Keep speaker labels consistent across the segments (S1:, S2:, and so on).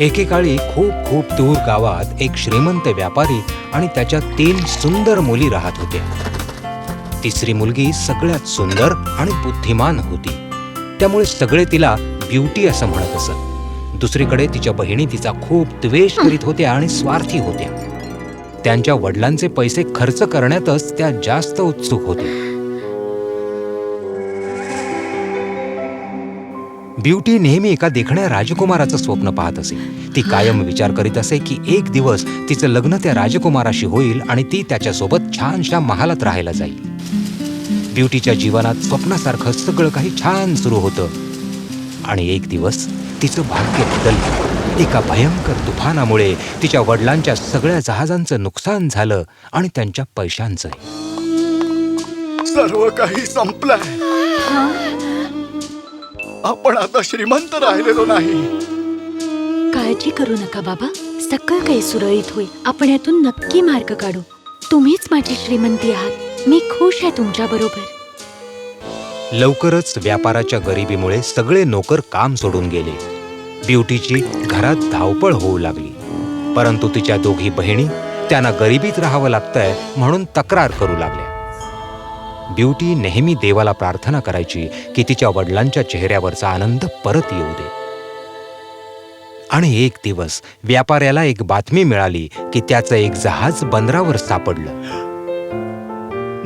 S1: एकेकाळी खूप खूप दूर गावात एक श्रीमंत व्यापारी आणि त्याच्या तीन सुंदर मुली राहत होत्या. तिसरी मुलगी सगळ्यात सुंदर आणि बुद्धिमान होती. त्यामुळे सगळे तिला ब्युटी असं म्हणत असत. दुसरीकडे तिच्या बहिणी तिचा खूप द्वेष करीत होत्या आणि स्वार्थी होत्या. त्यांच्या वडिलांचे पैसे खर्च करण्यातच त्या जास्त उत्सुक होत्या. ब्युटी नेहमी एका देखण्या राजकुमाराचं स्वप्न पाहत असे. ती कायम विचार करीत असे की एक दिवस तिचं लग्न त्या राजकुमाराशी होईल आणि ती त्याच्यासोबत छानशा महालात राहायला जाईल. ब्युटीच्या जीवनात स्वप्नासारखं सगळं काही छान सुरू होतं. आणि एक दिवस तिचं भाग्य बदललं. एका भयंकर तुफानामुळे तिच्या वडिलांच्या सगळ्या जहाजांचं नुकसान झालं आणि त्यांच्या पैशांचंही.
S2: सर्व काही संपलंय. आपण आता श्रीमंत राहिलेलो नाही.
S3: काळजी करू नका बाबा. सगळं काही सुरळीत होईल. आपण यातून नक्की मार्ग काढू. तुम्हीच माझी श्रीमंती आहात. मी खुश आहे तुमच्या बरोबर.
S1: लवकरच व्यापाराच्या गरिबीमुळे सगळे नोकर काम सोडून गेले. ब्युटीची घरात धावपळ होऊ लागली. परंतु तिच्या दोघी बहिणी त्यांना गरिबीत राहावं लागतंय म्हणून तक्रार करू लागल्या. ब्युटी नेहमी देवाला प्रार्थना करायची की तिच्या वडिलांच्या चेहऱ्यावरचा आनंद परत येऊ दे. आणि एक दिवस व्यापाऱ्याला एक बातमी मिळाली की त्याचं एक जहाज बंदरावर सापडलं.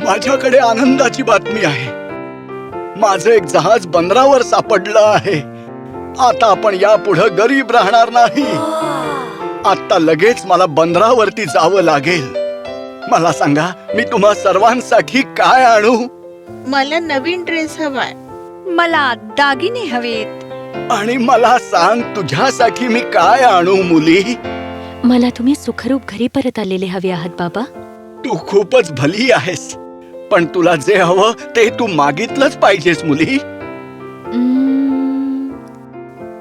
S2: माझ्याकडे आनंदाची बातमी आहे. माझं एक जहाज बंदरावर सापडलं आहे. आता आपण यापुढे गरीब राहणार नाही. आता लगेच मला बंदरावरती जावं लागेल. मला सांगा मी तुम्हा सर्वांसाठी काय आणू?
S4: मला नवीन ड्रेस हवाय.
S3: मला दागिने हवेत.
S2: आणि मला सांग तुझ्यासाठी मी काय आणू मुली?
S3: मला तुम्ही सुखरूप घरी परत आलेले हवे आहात बाबा.
S2: तू खूपच भली आहेस. पण तुला जे हवं ते तू मागितलंच पाहिजेस मुली.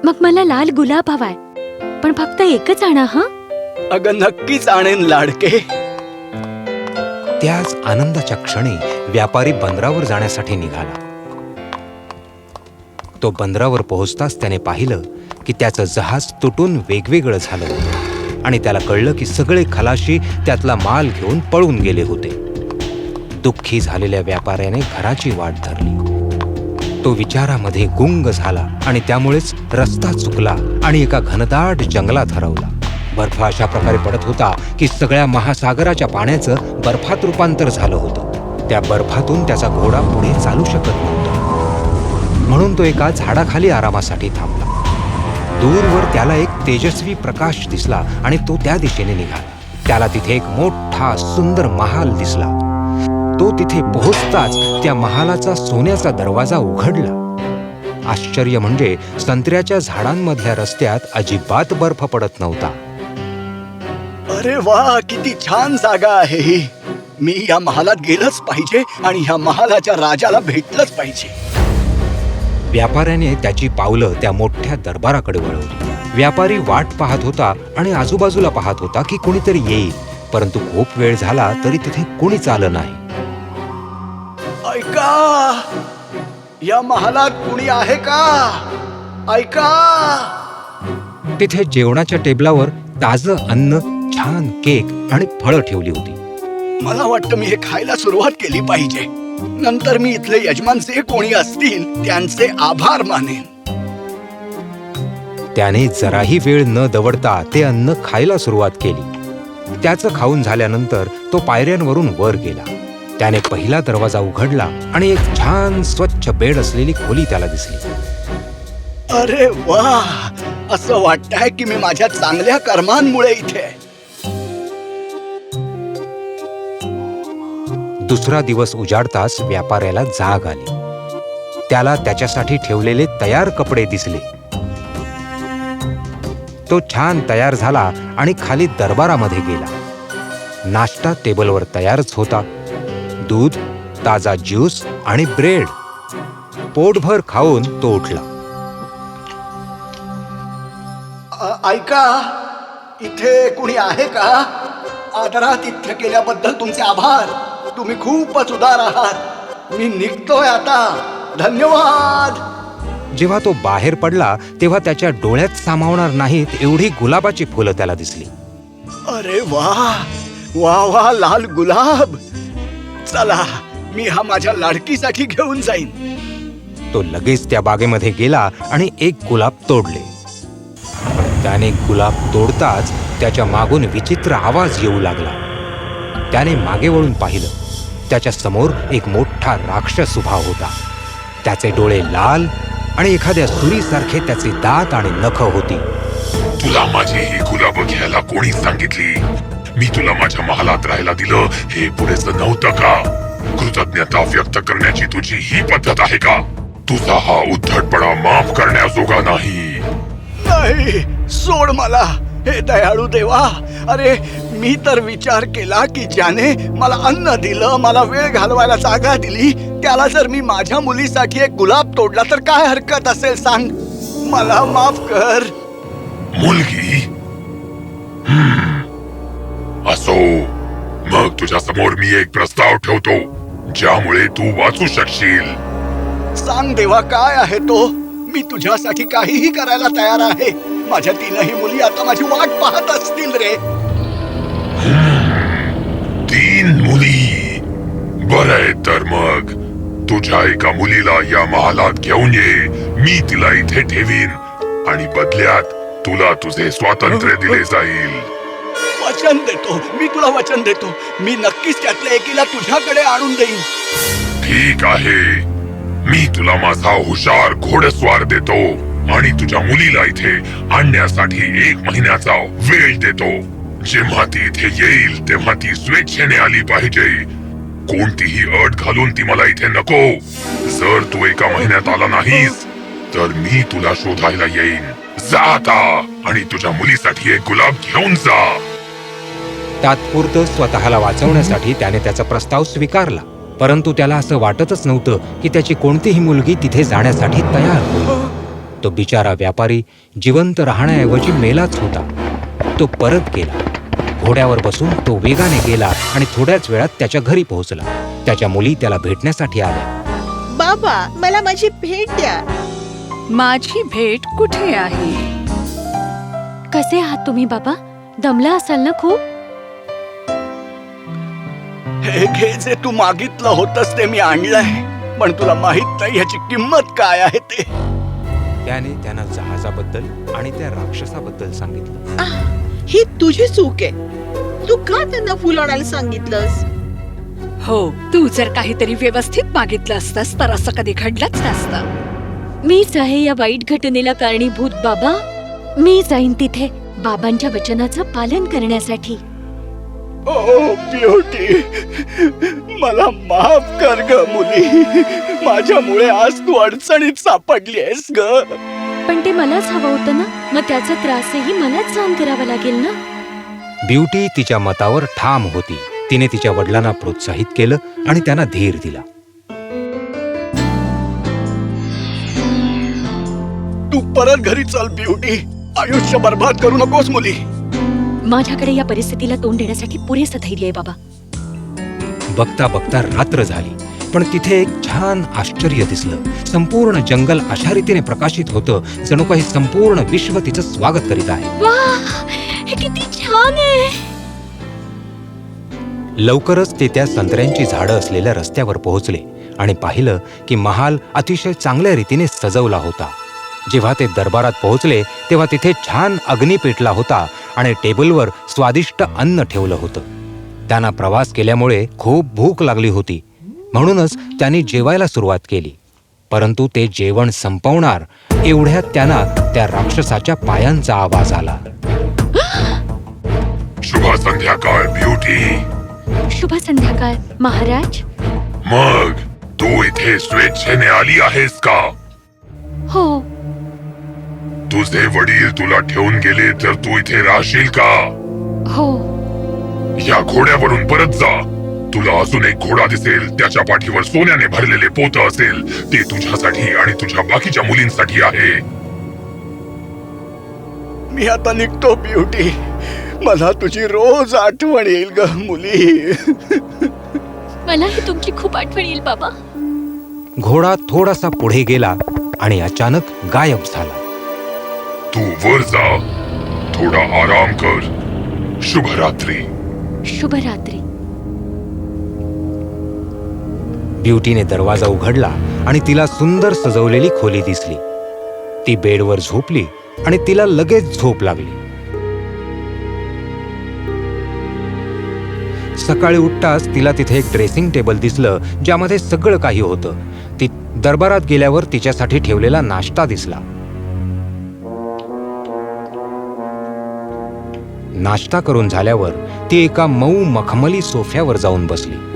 S3: मग मला लाल गुलाब हवाय. पण फक्त एकच आणा हा?
S2: अगं नक्कीच आणेन लाडके.
S1: त्याच आनंदाच्या क्षणी व्यापारी बंदरावर जाण्यासाठी निघाला. तो बंदरावर पोहोचताच त्याने पाहिलं की त्याचं जहाज तुटून वेगवेगळं झालं होतं आणि त्याला कळलं की सगळे खलाशी त्यातला माल घेऊन पळून गेले होते. दुःखी झालेल्या व्यापाऱ्याने घराची वाट धरली. तो विचारामध्ये गुंग झाला आणि त्यामुळेच रस्ता चुकला आणि एका घनदाट जंगलात हरवला. बर्फ अशा प्रकारे पडत होता की सगळ्या महासागराच्या पाण्याचं बर्फात रूपांतर झालं होतं. त्या बर्फातून त्याचा घोडा पुढे चालू शकत नव्हता. म्हणून तो एका झाडाखाली आरामासाठी थांबला. दूरवर त्याला एक तेजस्वी प्रकाश दिसला आणि तो त्या दिशेने निघाला. त्याला तिथे एक मोठा सुंदर महाल दिसला. तो तिथे पोहोचताच त्या महालाचा सोन्याचा दरवाजा उघडला. आश्चर्य म्हणजे संत्र्याच्या झाडांमधल्या रस्त्यात अजिबात बर्फ पडत नव्हता.
S2: अरे वा किती छान जागा आहे ही. मी या महालात गेलंच पाहिजे आणि ह्या महालाच्या राजाला भेटलंच पाहिजे.
S1: व्यापाऱ्याने त्याची पावलं त्या मोठ्या दरबाराकडे वळवली. व्यापारी वाट पाहत होता आणि आजूबाजूला पाहत होता की कोणीतरी येईल. परंतु खूप वेळ झाला तरी तिथे कोणीच आलं नाही.
S2: ऐका! या महालात कुणी आहे का? ऐका!
S1: तिथे जेवणाच्या टेबलावर ताजं अन्न छान केक आणि फळं ठेवली होती.
S2: मला वाटतं मी हे खायला सुरुवात केली पाहिजे. नंतर मी इथले यजमान जे कोणी असतील त्यांचे आभार मानेन.
S1: त्याने जराही वेळ न दवडता ते अन्न खायला सुरुवात केली. त्याचं खाऊन झाल्यानंतर तो पायऱ्यांवरून वर गेला. त्याने पहिला दरवाजा उघडला आणि एक छान स्वच्छ बेड असलेली खोली त्याला दिसली.
S2: अरे वा असं वाटतंय की मी माझ्या चांगल्या कर्मांमुळे इथे
S1: दुसरा दिवस उजाडताच व्यापाऱ्याला जाग आली. त्याला त्याच्यासाठी ठेवलेले तयार कपडे दिसले. तो छान तयार झाला आणि खाली दरबारामध्ये गेला. नाश्ता टेबलवर तयारच होता. दूध ताजा ज्यूस आणि ब्रेड. पोटभर खाऊन तो उठला.
S2: ऐका इथे कुणी आहे का? आदरातिथ्य केल्याबद्दल तुमचे आभार. तुम्ही खूपच उदार आहात. मी निघतोय आता. धन्यवाद.
S1: जेव्हा तो बाहेर पडला तेव्हा त्याच्या डोळ्यात सामावणार नाहीत एवढी गुलाबाची फुलं त्याला दिसली.
S2: अरे वा. वा वा लाल गुलाब. चला मी हा माझ्या लाडकीसाठी घेऊन जाईन.
S1: तो लगेच त्या बागेमध्ये गेला आणि एक गुलाब तोडले. पण त्याने गुलाब तोडताच त्याच्या मागून विचित्र आवाज येऊ लागला. त्याने मागे वळून पाहिलं. त्याच्यासमोर एक मोठा राक्षस उभा होता. त्याचे डोळे लाल आणि एखाद्या सुरीसारखे त्याचे दात आणि नख होती.
S5: तुला माझी ही गुलाब घ्यायला कोणी सांगितली? मी तुला माझ्या महालात राहायला दिलं हे पुरेसं नव्हतं का? कृतज्ञता व्यक्त करण्याची तुझी ही पद्धत आहे का? तुझा हा उद्धटपणा माफ करण्याजोगा नाही.
S2: नाही सोड मला. हे दयाळू देवा. अरे मी तर विचार केला की ज्याने मला अन्न दिलं मला वेळ घालवायला जागा दिली त्याला जर मी माझ्या मुलीसाठी एक गुलाब तोडला तर काय हरकत असेल सांग? मला माफ कर.
S5: मुलगी. असो. मग तुझ्या समोर मी एक प्रस्ताव ठेवतो ज्यामुळे तू वाचू शकशील.
S2: सांग देवा काय आहे तो? मी तुझ्यासाठी काहीही करायला तयार आहे. माझ्या तीनही मुली आता माझी वाट पाहत असतील रे.
S5: तीन मुली. बरंय तर मग. तुझ्या एका मुलीला या महालात घेऊन ये. मी तिला इथे ठेवीन. आणि बदल्यात तुला तुझे स्वातंत्र्य दिले जाईल.
S2: वचन देतो. मी तुला वचन देतो. मी नक्कीच त्यातल्या एकीला तुझ्याकडे आणून देईन.
S5: ठीक आहे. मी तुला माझा हुशार घोडस्वार देतो. आणि तुझ्या मुलीला इथे आणण्यासाठी एक महिन्याचा वेळ देतो. जेव्हा ती इथे येईल तेव्हा ती स्वेच्छेने आली पाहिजे. कोणतीही अट घालून ती मला इथे नको. जर तू एका महिन्यात आला नाहीस तर मी तुला शोधायला येईन. जा आता आणि तुझ्या मुलीसाठी एक गुलाब घेऊन जा.
S1: तात्पुरतं स्वतःला वाचवण्यासाठी त्याने त्याचा प्रस्ताव स्वीकारला. परंतु त्याला असं वाटतच नव्हतं की त्याची कोणतीही मुलगी तिथे जाण्यासाठी तयार होईल. तो बिचारा व्यापारी जिवंत राहण्याऐवजी मेलाच होता. तो परत गेला. घोड्यावर बसून तो वेगाने गेला आणि थोड्याच वेळात त्याच्या घरी पोहोचला. त्याच्या मुली त्याला भेटण्यासाठी आल्या.
S4: बाबा मला माझी भेट द्या.
S6: माझी भेट कुठे आहे?
S3: कसे आहात तुम्ही बाबा? दमला असाल ना खूप?
S2: हे घे जे तू मागितलं होतंस ते मी आणलंय. पण तुला माहीत नाही ह्याची किंमत काय आहे ते.
S1: त्याने त्यांना जहाजाबद्दल आणि त्या राक्षसाबद्दल सांगितलं.
S4: ही तुझी चूक आहे. तू का त्यांना फुल आणायला सांगितलंस?
S6: हो तू जर काहीतरी व्यवस्थित मागितलं असतंस तर असं कधी घडलंच नसतं.
S3: मीच आहे या वाईट घटनेला कारणीभूत बाबा. मी जाईन तिथे बाबांच्या वचनाचं पालन करण्यासाठी.
S2: Oh beauty. मला माफ कर ग मुली. माझ्यामुळे आज तू अडचणीत सापडली आहेस ग.
S3: पण ते मलाच हवं होतं ना? मग त्याचा त्रासही मलाच सहन करावा लागेल ना?
S1: ब्युटी तिच्या मतावर ठाम होती. तिने तिच्या वडिलांना प्रोत्साहित केलं आणि त्यांना धीर दिला.
S2: तू परत घरी चल ब्युटी. आयुष्य बर्बाद करू नकोस मुली.
S3: माझ्याकडे या परिस्थितीला तोंड देण्यासाठी पुरेसं धैर्य आहे बाबा.
S1: बघता बघता रात्र झाली. पण तिथे एक छान आश्चर्य दिसलं. संपूर्ण जंगल अशा रीतीने प्रकाशित होतं जणू काही संपूर्ण विश्व तिचं स्वागत करीत आहे.
S3: हे किती छान आहे.
S1: लवकरच ते त्या संत्र्यांची झाडं असलेल्या रस्त्यावर पोहोचले आणि पाहिलं की महाल अतिशय चांगल्या रीतीने सजवला होता. जेव्हा ते दरबारात पोहोचले तेव्हा तिथे छान अग्नी पेटला होता आणि टेबलवर स्वादिष्ट अन्न ठेवलं होतं. त्यांना प्रवास केल्यामुळे खूप भूक लागली होती. म्हणूनच त्यांनी जेवायला सुरुवात केली. परंतु ते जेवण संपवणार एवढ्यात त्यांना त्या राक्षसाच्या पायांचा आवाज आला.
S5: शुभ संध्याकाळ ब्युटी.
S3: शुभ संध्याकाळ महाराज.
S5: मग तू इथे स्वेच्छेने आली आहेस का?
S3: हो.
S5: तुझे वडील तुला ठेवून गेले तर तू इथे राहशील का?
S3: हो.
S5: या घोड्यावरून परत जा. तुला अजून एक घोडा दिसेल त्याच्या पाठीवर सोन्याने भरलेले पोत असेल. ते तुझ्यासाठी आणि तुझ्या बाकीच्या मुलींसाठी आहे.
S2: मी आता निघतो ब्युटी. मला तुझी रोज आठवण येईल ग मुली.
S3: मलाही तुमची खूप आठवण येईल बाबा.
S1: घोडा थोडासा पुढे गेला आणि अचानक गायब झाला.
S5: तू वर जा. थोडा आराम कर. शुभरात्री.
S3: शुभरात्री.
S1: ब्युटीने दरवाजा उघडला आणि तिला सुंदर सजवलेली खोली दिसली. ती बेडवर झोपली आणि तिला लगेच झोप लागली. सकाळी उठताच तिला तिथे एक ड्रेसिंग टेबल दिसलं ज्यामध्ये सगळं काही होतं. ती दरबारात गेल्यावर तिच्यासाठी ठेवलेला नाश्ता दिसला. नाश्ता करून झाल्यावर ती एका मऊ मखमली सोफ्यावर जाऊन बसली.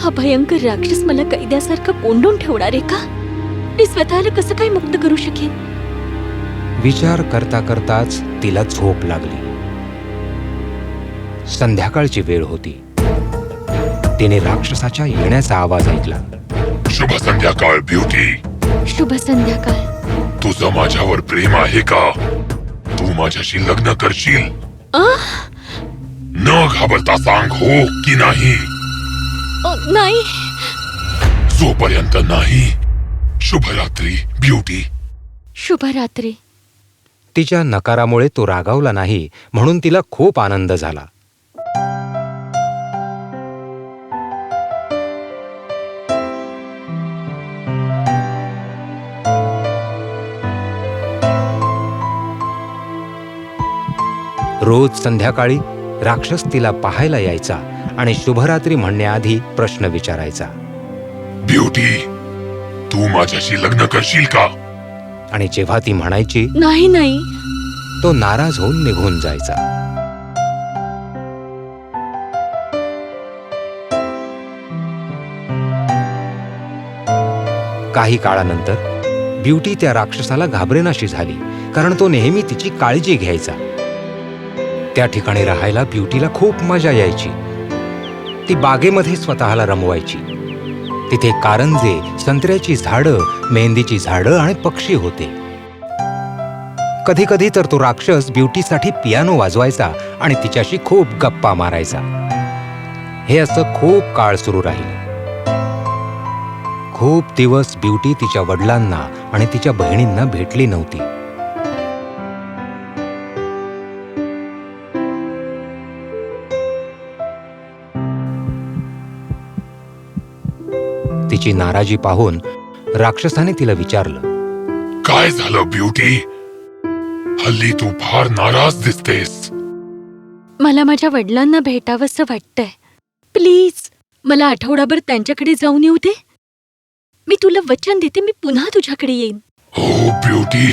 S3: हा भयंकर राक्षस मला कैद्यासारखं कोंडून ठेवणार आहे का? मी स्वतःला कसं काय मुक्त करू शकेन?
S1: विचार करता करताच तिला झोप लागली. संध्याकाळची वेळ होती. तिने राक्षसाच्या येण्याचा आवाज ऐकला.
S5: शुभ संध्याकाळ ब्युटी.
S3: शुभ संध्याकाळ.
S5: तुझं माझ्यावर प्रेम आहे का? तू माझ्याशी लग्न करशील?
S3: आह!
S5: न घाबरता सांग हो की नाही?
S3: अ, नाही.
S5: जोपर्यंत नाही शुभरात्री ब्युटी.
S3: शुभरात्री.
S1: तिच्या नकारामुळे तो रागावला नाही म्हणून तिला खूप आनंद झाला. रोज संध्याकाळी राक्षस तिला पाहायला यायचा. आणि शुभरात्री म्हणण्याआधी प्रश्न विचारायचा.
S5: ब्युटी तू माझ्याशी लग्न करशील का?
S1: आणि जेव्हा ती म्हणायची
S3: नाही नाही.
S1: तो नाराज होऊन निघून जायचा. काही काळानंतर ब्युटी त्या राक्षसाला घाबरेनाशी झाली कारण तो नेहमी तिची काळजी घ्यायचा. त्या ठिकाणी राहायला ब्युटीला खूप मजा यायची. ती बागेमध्ये स्वतःला रमवायची. तिथे कारंजे संत्र्याची झाडं मेहंदीची झाडं आणि पक्षी होते. कधी कधी तर तो राक्षस ब्युटीसाठी पियानो वाजवायचा आणि तिच्याशी खूप गप्पा मारायचा. हे असं खूप काळ सुरू राहिलं. खूप दिवस ब्युटी तिच्या वडिलांना आणि तिच्या बहिणींना भेटली नव्हती. तिची नाराजी पाहून राक्षसाने तिला विचारलं
S5: काय झालं ब्युटी? हल्ली तू फार नाराज दिसतेस.
S3: मला माझ्या वडिलांना भेटावंसं वाटतंय. प्लीज मला आठवडाभर त्यांच्याकडे जाऊन येऊ दे. मी तुला वचन देते मी पुन्हा तुझ्याकडे येईन.
S5: हो ब्युटी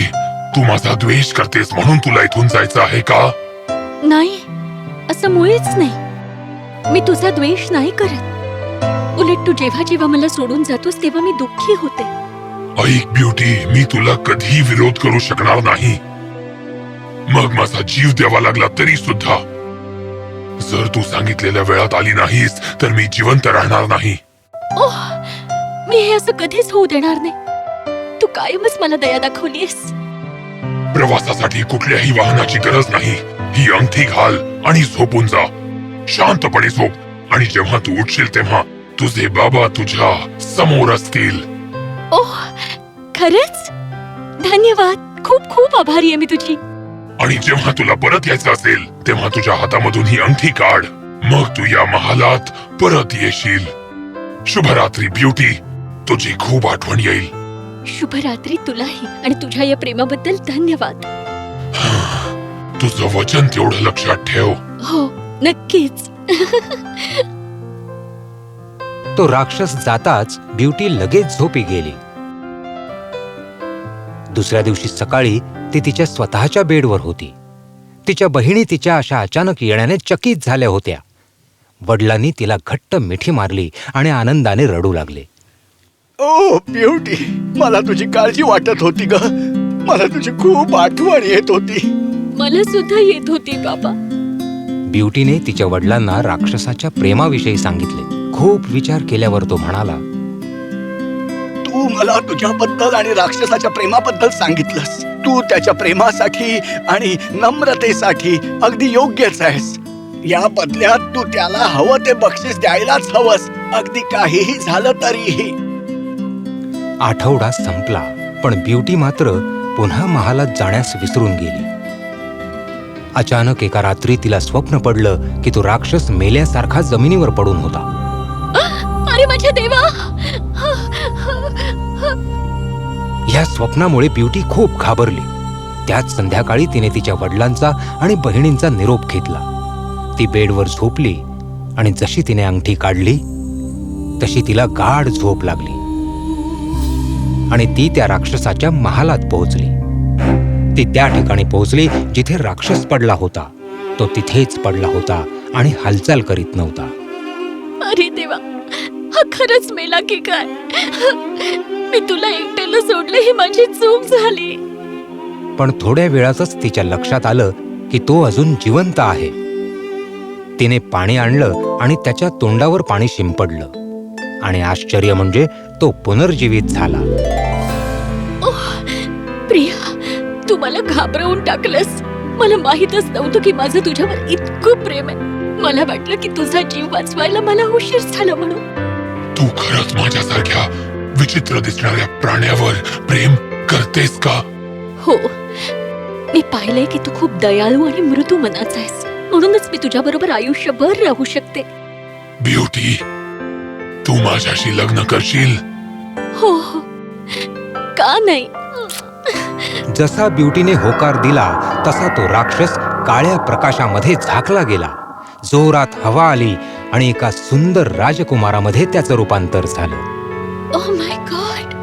S5: तू माझा द्वेष करतेस म्हणून तुला इथून जायचं आहे का?
S3: नाही असं मुळीच नाही. मी तुझा द्वेष नाही करत. उलट तू जेव्हा जेव्हा मला सोडून जातोस तेव्हा मी दुःखी होते.
S5: ऐक ब्युटी मी तुला कधी विरोध करू शकणार नाही. मग माझा जीव द्यावा लागला तरी सुद्धा. जर तू सांगितलेल्या वेळात आली नाहीस तर मी जिवंत राहणार नाही.
S3: ओह मी हे असं कधीच होऊ देणार नाही. तू कायमच मला दया दाखवलीस
S5: प्रवासासाठी कुठल्याही वाहनाची गरज नाही. ही अंगठी घाल आणि झोपून जा. शांतपणे झोप. आणि जेव्हा तू उठशील तेव्हा तुझे बाबा तुझ्या समोर असतील.
S3: ओह खरंच? धन्यवाद. खूप खूप आभारी आहे मी तुझी.
S5: आणि जेव्हा तुला परत यायचं असेल तेव्हा तुझ्या हातामधून ही अंगठी काढ. मग तू या महालात परत येशील. शुभरात्री ब्युटी. तुझी खूप आठवण येईल.
S3: शुभरात्री तुलाही आणि तुझ्या या प्रेमाबद्दल धन्यवाद.
S5: तुझं वचन तेवढं लक्षात ठेव.
S3: हो नक्कीच.
S1: तो राक्षस जाताच ब्युटी लगेच झोपी गेली. दुसऱ्या दिवशी सकाळी ती तिच्या स्वतःच्या बेडवर होती. तिच्या बहिणी तिच्या अशा अचानक येण्याने चकित झाल्या होत्या. वडिलांनी तिला घट्ट मिठी मारली आणि आनंदाने रडू लागले.
S2: ओ ब्युटी मला तुझी काळजी वाटत होती ग. मला तुझी खूप आठवण येत होती.
S3: मला सुद्धा येत होती बाबा.
S1: ब्युटीने तिच्या वडिलांना राक्षसाच्या प्रेमाविषयी सांगितले. खूप विचार केल्यावर तो म्हणाला
S2: तू मला तुझ्याबद्दल आणि राक्षसाच्या प्रेमाबद्दल सांगितलंस. तू त्याच्या प्रेमासाठी आणि नम्रतेसाठी अगदी योग्यच आहेस. या बदल्यात तू त्याला हवं ते बक्षीस द्यायलाच हवंस. अगदी काहीही झालं तरीही.
S1: आठवडा संपला पण ब्युटी मात्र पुन्हा महालात जाण्यास विसरून गेली. अचानक एका रात्री तिला स्वप्न पडलं की तो राक्षस मेल्यासारखा जमिनीवर पडून होता.
S3: अरे माझ्या देवा!
S1: या स्वप्नामुळे ब्युटी खूप घाबरली. त्याच संध्याकाळी तिने तिच्या वडिलांचा आणि बहिणींचा निरोप घेतला. ती बेडवर झोपली आणि जशी तिने अंगठी काढली तशी तिला गाढ झोप लागली. आणि ती त्या राक्षसाच्या महालात पोहोचली. ती त्या ठिकाणी पोहोचली जिथे राक्षस पडला होता. तो तिथेच पडला होता आणि हालचाल करीत नव्हता.
S3: अरे देवा हा खरंच मेला की काय? मी तुला एकट्याला सोडलं ही माझी चूक झाली.
S1: पण थोड्या वेळातच तिच्या लक्षात आलं की तो अजून जिवंत आहे. तिने पाणी आणलं आणि त्याच्या तोंडावर पाणी शिंपडलं. आणि आश्चर्य म्हणजे तो पुनर्जीवित झाला.
S3: प्रिया तू मला घाबरवून टाकलंस. मला माहीतच नव्हतं की माझं तुझ्यावर इतकं प्रेम आहे. मला वाटलं की तुझा जीव वाचवायला मला उशीर झाला म्हणून.
S5: तू खरंच माझ्यासारख्या विचित्र दिसणाऱ्या प्राण्यावर प्रेम करतेस का?
S3: हो. मी पाहिलंय की तू खूप दयाळू आणि मृदू मनाचा आहेस. म्हणूनच मी तुझ्या बरोबर आयुष्यभर राहू शकते.
S5: ब्युटी तू माझ्याशी लग्न करशील?
S3: हो हो. का नाही?
S1: जसा ब्युटीने होकार दिला तसा तो राक्षस काळ्या प्रकाशामध्ये झाकला गेला. जोरात हवा आली आणि एका सुंदर राजकुमारामध्ये त्याचं रूपांतर झालं.
S3: ओ माय गॉड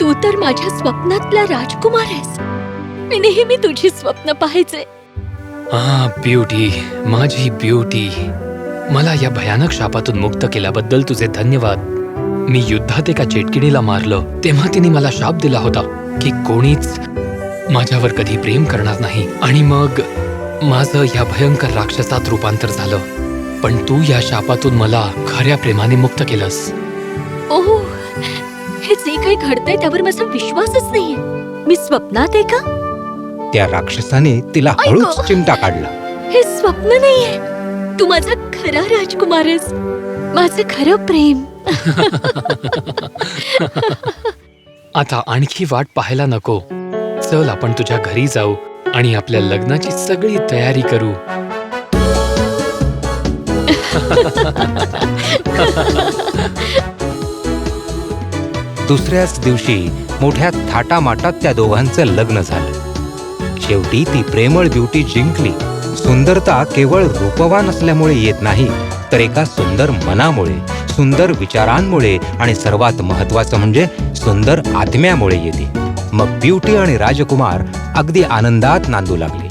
S3: तू तर माझ्या स्वप्नातला राजकुमार आहेस. मी नेहमी तुझी स्वप्न पाहायचे.
S7: हा ब्युटी माझी ब्युटी. मला या भयानक शापातून मुक्त केल्याबद्दल तुझे धन्यवाद. मी युद्धात एका चेटकिणीला मारलं तेव्हा तिने मला शाप दिला होता. की कोणीच माझ्यावर कधी प्रेम करणार नाही. आणि मग माझं या भयंकर राक्षसात रूपांतर झालं. पण तू या शापातून मला खऱ्या प्रेमाने मुक्त केलंस.
S3: ओ हे जे काही घडतंय त्यावर माझा विश्वासच नाहीये. मी स्वप्नात आहे का?
S1: त्या राक्षसाने तिला
S3: ऐक.
S1: हळूच चिमटा काढला.
S3: हे स्वप्न नाहीये. तू माझा खरा राजकुमार आहेस माझं खरं प्रेम.
S7: आता आणखी वाट पाहायला नको. चल आपण तुझ्या घरी जाऊ आणि आपल्या लग्नाची सगळी तयारी करू.
S1: दुसऱ्याच दिवशी मोठ्या थाटामाटात त्या दोघांचं लग्न झालं. शेवटी ती प्रेमळ ब्युटी जिंकली. सुंदरता केवळ रूपवान असल्यामुळे येत नाही तर एका सुंदर मनामुळे. सुंदर विचारांमुळे आणि सर्वात महत्वाचं म्हणजे सुंदर आत्म्यामुळे येते. मग ब्युटी आणि राजकुमार अगदी आनंदात नांदू लागले.